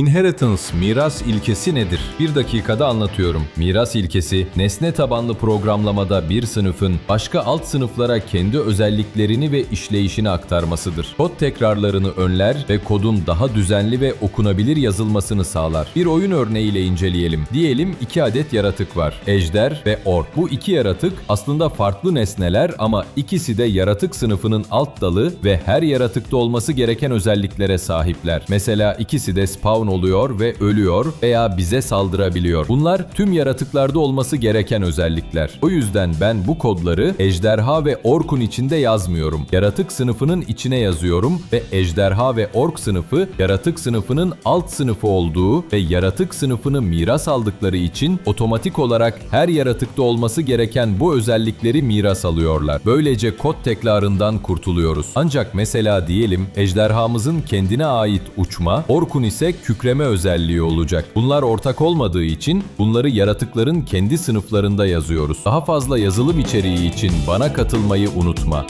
Inheritance, miras ilkesi nedir? Bir dakikada anlatıyorum. Miras ilkesi, nesne tabanlı programlamada bir sınıfın başka alt sınıflara kendi özelliklerini ve işleyişini aktarmasıdır. Kod tekrarlarını önler ve kodun daha düzenli ve okunabilir yazılmasını sağlar. Bir oyun örneğiyle inceleyelim. Diyelim iki adet yaratık var. Ejder ve ork. Bu iki yaratık aslında farklı nesneler ama ikisi de yaratık sınıfının alt dalı ve her yaratıkta olması gereken özelliklere sahipler. Mesela ikisi de spawn oluyor ve ölüyor veya bize saldırabiliyor. Bunlar tüm yaratıklarda olması gereken özellikler. O yüzden ben bu kodları ejderha ve orkun içinde yazmıyorum. Yaratık sınıfının içine yazıyorum ve ejderha ve ork sınıfı yaratık sınıfının alt sınıfı olduğu ve yaratık sınıfını miras aldıkları için otomatik olarak her yaratıkta olması gereken bu özellikleri miras alıyorlar. Böylece kod tekrarından kurtuluyoruz. Ancak mesela diyelim ejderhamızın kendine ait uçma, orkun ise kükreme özelliği olacak. Bunlar ortak olmadığı için bunları yaratıkların kendi sınıflarında yazıyoruz. Daha fazla yazılım içeriği için bana katılmayı unutma.